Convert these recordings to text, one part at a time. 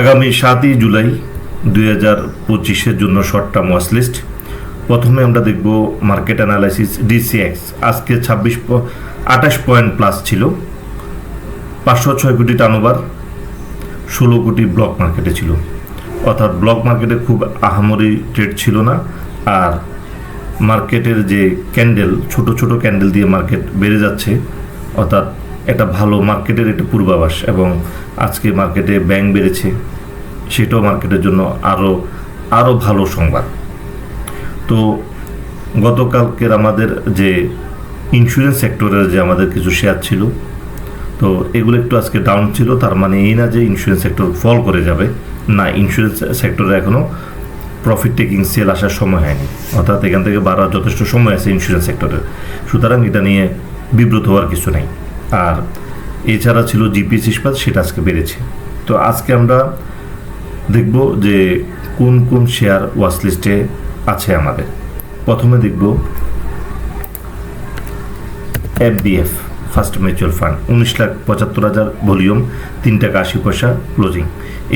আগামী সাতই জুলাই দুই হাজার পঁচিশের জন্য শর্ট টার্ম ওয়াচ লিস্ট প্রথমে আমরা দেখব মার্কেট অ্যানালাইসিস ডিসিএক্স আজকে ছাব্বিশ আঠাশ পয়েন্ট প্লাস ছিল। পাঁচশো ছয় কোটি টার্নওভার ষোলো কোটি ব্লক মার্কেটে ছিল। অর্থাৎ ব্লক মার্কেটে খুব আহামরি ট্রেড ছিল না। আর মার্কেটের যে ক্যান্ডেল ছোট ছোট ক্যান্ডেল দিয়ে মার্কেট বেড়ে যাচ্ছে। অর্থাৎ একটা ভালো মার্কেটের একটা পূর্বাভাস এবং আজকে মার্কেটে ব্যাংক বেড়েছে, সেটাও মার্কেটের জন্য আরও আরও ভালো সংবাদ। তো গতকালকের আমাদের যে ইন্স্যুরেন্স সেক্টরের যে আমাদের কিছু শেয়ার ছিল, তো এগুলো একটু আজকে ডাউন ছিল, তার মানে এই না যে ইন্স্যুরেন্স সেক্টর ফল করে যাবে, না ইন্স্যুরেন্স সেক্টরে এখনও প্রফিট টেকিং সেল আসার সময় হয়নি, অর্থাৎ এখান থেকে বাড়ার যথেষ্ট সময় আছে ইন্স্যুরেন্স সেক্টরের সুতরাং এটা নিয়ে বিব্রত হওয়ার কিছু নেই। আর এছাড়া ছিল জিপিএস ইস্পাত, সেটা আজকে বেড়েছে। তো আজকে আমরা দেখব যে কোন কোন শেয়ার ওয়াচ লিস্টে আছে আমাদের। প্রথমে দেখব এফবিএফ ফার্স্ট মিউচুয়াল ফান্ড, উনিশ লাখ পঁচাত্তর হাজার ভলিউম, তিন টাকা আশি পয়সা ক্লোজিং।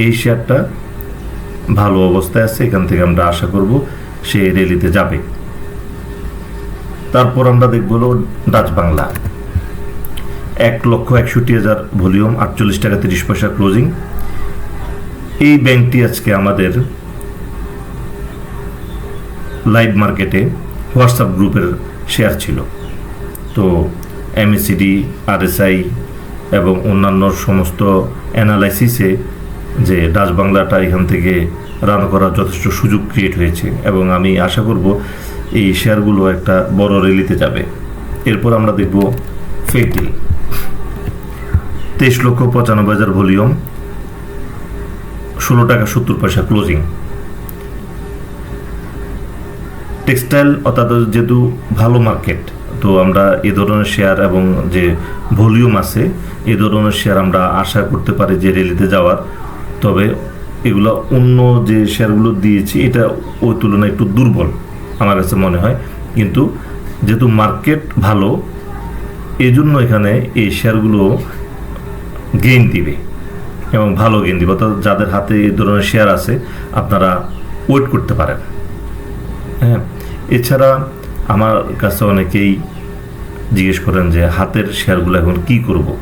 এই শেয়ারটা ভালো অবস্থায় আছে, এখান থেকে আমরা আশা করব সে রেলিতে যাবে। তারপর আমরা দেখব ডাচ বাংলা। এক লক্ষ একষট্টি হাজার ভলিউম, আটচল্লিশ টাকা তিরিশ পয়সা ক্লোজিং। এই ব্যাংকটি আজকে আমাদের লাইভ মার্কেটে হোয়াটসঅ্যাপ গ্রুপের শেয়ার ছিল। তো এমএসিডি আরএসআই এবং অন্যান্য সমস্ত অ্যানালাইসিসে যে ডাচ বাংলাটা এখান থেকে রান করার যথেষ্ট সুযোগ ক্রিয়েট হয়েছে এবং আমি আশা করব এই শেয়ারগুলো একটা বড় র্যালিতে যাবে। এরপর আমরা দেখব ফেকডিল তেইশ লক্ষ পঁচানব্বই হাজার ভলিউম, ষোলো টাকা সত্তর পয়সা ক্লোজিং। টেক্সটাইল অর্থাৎ যেহেতু ভালো মার্কেট, তো আমরা এ ধরনের শেয়ার এবং যে ভলিউম আছে, এ ধরনের শেয়ার আমরা আশা করতে পারি যে রেলিতে যাওয়ার। তবে এগুলো অন্য যে শেয়ারগুলো দিয়েছি, এটা ওই তুলনায় একটু দুর্বল আমার কাছে মনে হয়। কিন্তু যেহেতু মার্কেট ভালো এই জন্য এখানে এই শেয়ারগুলো গেইন দিবে এবং ভালো গেইন দিবে। অর্থাৎ যাদের হাতে এই ধরনের শেয়ার আছে, আপনারা ওয়েট করতে পারেন। হ্যাঁ এছাড়া আমার কাছে অনেকেই জিজ্ঞেস করেন যে হাতের শেয়ারগুলো এখন কি করব?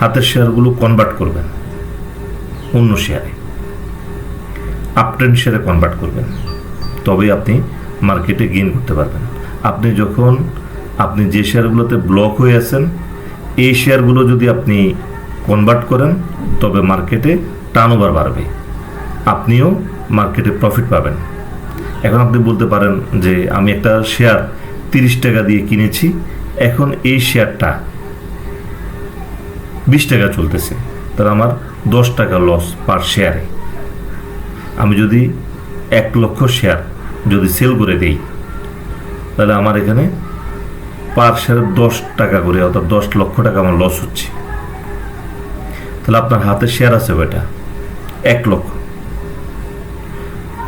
হাতের শেয়ারগুলো কনভার্ট করবেন অন্য শেয়ারে। আপট্রেন্ড শেয়ারে কনভার্ট করবেন। তবেই আপনি মার্কেটে গেইন করতে পারবেন। আপনি যখন, আপনি যে শেয়ারগুলোতে ব্লক হয়ে আছেন, এই শেয়ারগুলো যদি আপনি কনভার্ট করেন, তবে মার্কেটে টার্নওভার বাড়বে। আপনিও মার্কেটে প্রফিট পাবেন। এখন আপনি বলতে পারেন যে, আমি একটা শেয়ার তিরিশ টাকা দিয়ে কিনেছি, এখন এই শেয়ারটা বিশ টাকা চলতেছে। তাহলে আমার দশ টাকা লস পার শেয়ারে আমি যদি এক লক্ষ শেয়ার যদি সেল করে দেই, তাহলে আমার এখানে পার শেয়ার দশ টাকা করে, অর্থাৎ দশ লক্ষ টাকা আমার লস হচ্ছে। তাহলে আপনার হাতে শেয়ার আছে ওইটা। এক লক্ষ।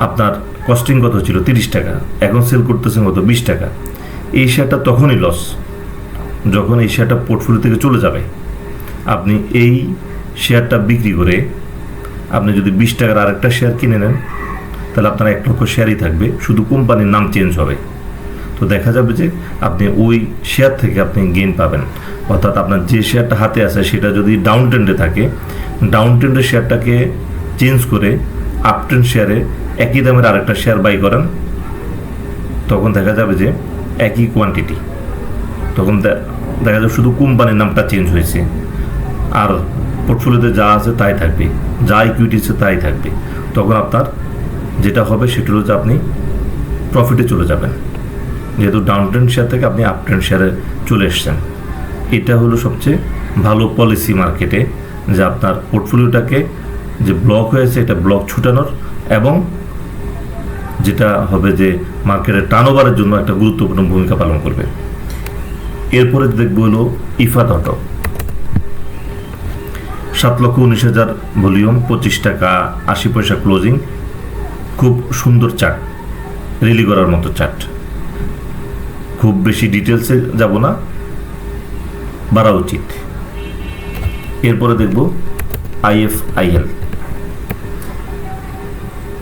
আপনার কস্টিং কত ছিল? তিরিশ টাকা। এখন সেল করতেছেন কত? বিশ টাকা। এই শেয়ারটা তখনই লস যখন এই শেয়ারটা পোর্টফোলিও থেকে চলে যাবে। আপনি এই শেয়ারটা বিক্রি করে আপনি যদি বিশ টাকার আরেকটা শেয়ার কিনে নেন, তাহলে আপনার এক লক্ষ শেয়ারই থাকবে। শুধু কোম্পানির নাম চেঞ্জ হবে। তো দেখা যাবে যে আপনি ওই শেয়ার থেকে আপনি গেইন পাবেন। অর্থাৎ আপনার যে শেয়ারটা হাতে আছে, সেটা যদি ডাউন ট্রেন্ডে থাকে ডাউন ট্রেন্ডের শেয়ারটাকে চেঞ্জ করে আপ ট্রেন্ড শেয়ারে একই দামের আরেকটা শেয়ার বাই করেন, তখন দেখা যাবে যে একই কোয়ান্টিটি তখন দেখা যাবে শুধু কোম্পানির নামটা চেঞ্জ হয়েছে। আর পোর্টফোলিওতে যা আছে তাই থাকবে। যা ইকুইটি আছে তাই থাকবে। তখন আপনার যেটা হবে সেটা হচ্ছে আপনি প্রফিটে চলে যাবেন। যেহেতু ডাউন ট্রেন্ড শেয়ার থেকে আপনি আপ ট্রেন্ড শেয়ারে চলে এসছেন। এটা হলো সবচেয়ে ভালো পলিসি মার্কেটে যে আপনার পোর্টফোলিওটাকে যে ব্লক হয়েছে এটা ব্লক ছুটানোর এবং যেটা হবে যে মার্কেটের টার্নওভারের জন্য একটা গুরুত্বপূর্ণ ভূমিকা পালন করবে। এরপরে দেখব হলো ইফাত অটো সাত লক্ষ উনিশ হাজার ভলিউম, পঁচিশ টাকা, আশি পয়সা ক্লোজিং খুব সুন্দর চার্ট রিলি করার মতো চার্ট খুব বেশি ডিটেলসে যাব না। বাড়া উচিত। এরপরে দেখব আইএফআইএল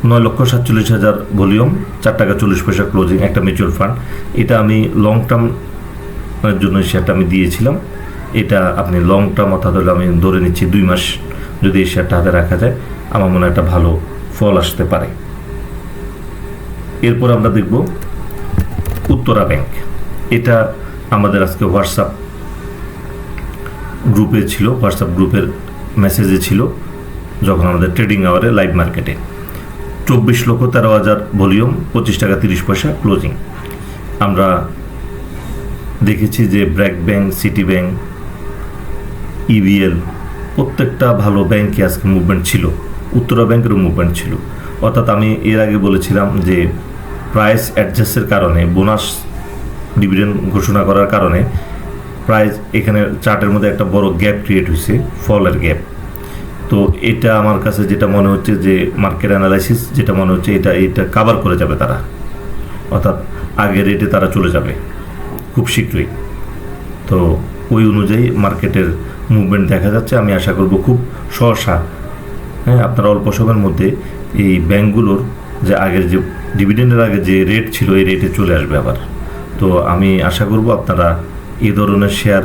নয় লক্ষ সাতচল্লিশ হাজার ভলিউম, চার টাকা চল্লিশ পয়সা ক্লোজিং একটা মিউচুয়াল ফান্ড এটা আমি লং টার্মের জন্য শেয়ারটা আমি দিয়েছিলাম। এটা আপনি লং টার্ম অর্থাৎ হলো আমি ধরে নিচ্ছি দুই মাস যদি এই শেয়ারটা হাতে রাখা যায়, আমার মনে একটা ভালো ফল আসতে পারে। এরপর আমরা দেখব উত্তরা ব্যাংক। এটা আমাদের আজকে হোয়াটসঅ্যাপ গ্রুপে ছিল হোয়াটসঅ্যাপ গ্রুপের মেসেজে ছিল, যখন আমাদের ট্রেডিং আওয়ারে লাইভ মার্কেটে চব্বিশ লক্ষ তেরো হাজার ভলিউম, পঁচিশ টাকা তিরিশ পয়সা ক্লোজিং আমরা দেখেছি যে BRAC bank, city bank EBL প্রত্যেকটা ভালো ব্যাংকে আজকে মুভমেন্ট ছিল, উত্তরা ব্যাংকেরও মুভমেন্ট ছিল। অর্থাৎ আমি এর আগে বলেছিলাম যে প্রাইস অ্যাডজাস্টের কারণে বোনাস ডিভিডেন্ড ঘোষণা করার কারণে প্রাইস এখানে চার্টের মধ্যে একটা বড় গ্যাপ ক্রিয়েট হয়েছে, ফলের গ্যাপ তো এটা আমার কাছে যেটা মনে হচ্ছে যে মার্কেট অ্যানালাইসিস যেটা মনে হচ্ছে এটা এটা কাভার করে যাবে তারা। অর্থাৎ আগের রেটে তারা চলে যাবে, খুব শীঘ্রই। তো ওই অনুযায়ী মার্কেটের মুভমেন্ট দেখা যাচ্ছে। আমি আশা করব খুব সহসা হ্যাঁ আপনারা অল্প সময়ের মধ্যে এই ব্যাংকগুলোর যে আগের যে ডিভিডেন্ডের আগে যে রেট ছিল, এই রেটে চলে আসবে আবার। তো আমি আশা করব আপনারা এই ধরনের শেয়ার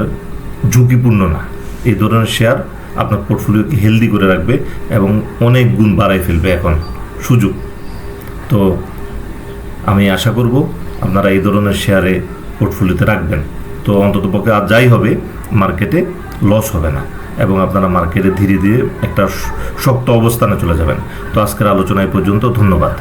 ঝুঁকিপূর্ণ না। এই ধরনের শেয়ার আপনার পোর্টফোলিওকে হেলদি করে রাখবে এবং অনেক গুণ বাড়াই ফেলবে এখন সুযোগ। তো আমি আশা করব আপনারা এই ধরনের শেয়ারে পোর্টফোলিওতে রাখবেন। তো অন্তত পক্ষে আর যাই হবে মার্কেটে লস হবে না এবং আপনারা মার্কেটে ধীরে ধীরে একটা শক্ত অবস্থানে চলে যাবেন। তো আজকের আলোচনা পর্যন্ত, ধন্যবাদ।